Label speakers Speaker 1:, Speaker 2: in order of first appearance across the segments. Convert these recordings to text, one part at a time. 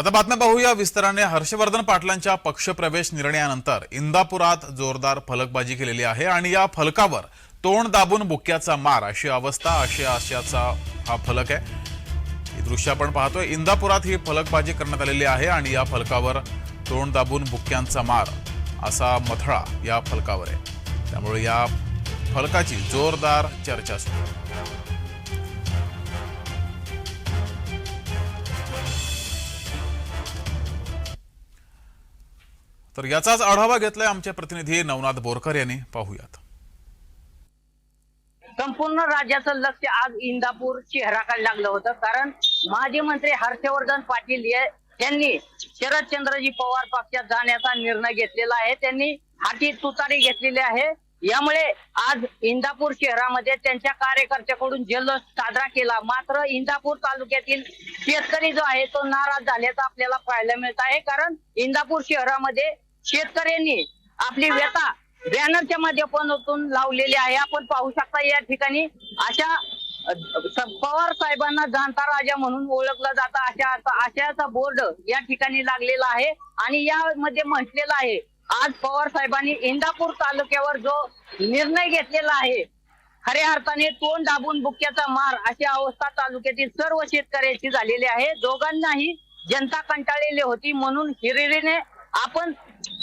Speaker 1: आता बातम्या पाहूया. विस्ताराने हर्षवर्धन पाटलांच्या पक्षप्रवेश निर्णयानंतर इंदापुरात जोरदार फलकबाजी केलेली आहे आणि या फलकावर तोंड दाबून बुक्क्याचा मार अशी अवस्था अशी आशयाचा हा फलक आहे. ही दृश्य आपण पाहतोय. इंदापुरात ही फलकबाजी करण्यात आलेली आहे आणि या फलकावर तोंड दाबून बुक्क्यांचा मार असा मथळा या फलकावर आहे. त्यामुळे या फलकाची जोरदार चर्चा सुरू. तर याचाच आढावा घेतलाय आमचे प्रतिनिधी नवनाथ बोरकर यांनी. पाहूयात.
Speaker 2: संपूर्ण राज्याचं लक्ष आज इंदापूर शहराकडे लागलं होतं. कारण माजी मंत्री हर्षवर्धन पाटील यांनी शरदचंद्रजी पवार पक्षात जाण्याचा निर्णय घेतलेला आहे. त्यांनी हाती तुतारी घेतलेली आहे. यामुळे आज इंदापूर शहरामध्ये त्यांच्या कार्यकर्त्याकडून जल्लोष साजरा केला. मात्र इंदापूर तालुक्यातील शेतकरी जो आहे तो नाराज झाल्याचा आपल्याला पाहायला मिळत आहे. कारण इंदापूर शहरामध्ये शेतकऱ्यांनी आपली व्यथा बॅनरच्या माध्यमातून लावलेली आहे. आपण पाहू शकता या ठिकाणी अशा पवार साहेबांना जाणता राजा म्हणून ओळखलं जातं. अशा आशयाचा बोर्ड या ठिकाणी लागलेला आहे. आणि यामध्ये म्हटलेला आहे आज पवार साहेबांनी इंदापूर तालुक्यावर जो निर्णय घेतलेला आहे खऱ्या अर्थाने तोंड दाबून बुक्क्याचा मार अशी अवस्था तालुक्यातील सर्व शेतकऱ्याची झालेली आहे. दोघांनाही जनता कंटाळलेली होती म्हणून हिरिरीने आपण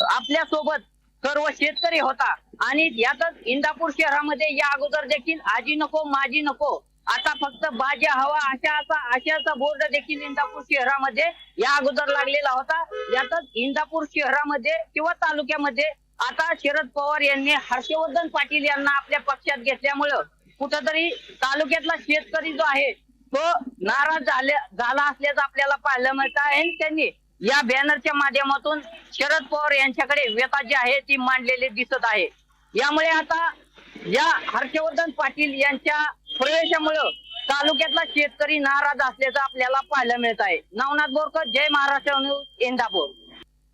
Speaker 2: आपल्यासोबत सर्व शेतकरी होता. आणि यातच इंदापूर शहरामध्ये या अगोदर देखील आजी नको माझी नको आता फक्त बाजा हवा अशाचा अशाचा बोर्ड देखील इंदापूर शहरामध्ये या अगोदर लागलेला होता. यातच इंदापूर शहरामध्ये किंवा तालुक्यामध्ये आता शरद पवार यांनी हर्षवर्धन पाटील यांना आपल्या पक्षात घेतल्यामुळं कुठंतरी तालुक्यातला शेतकरी जो आहे तो नाराज झाल्या झाला असल्याचं आपल्याला पाहायला मिळत आहे. त्यांनी या बॅनरच्या माध्यमातून शरद पवार यांच्याकडे व्यथा जी आहे ती मांडलेली दिसत आहे. यामुळे आता या हर्षवर्धन पाटील यांच्या प्रवेशामुळं तालुक्यातला शेतकरी नाराज असल्याचं आपल्याला पाहायला मिळत आहे. नवनाथ बोरकर जय महाराष्ट्र न्यूज इंदापूर.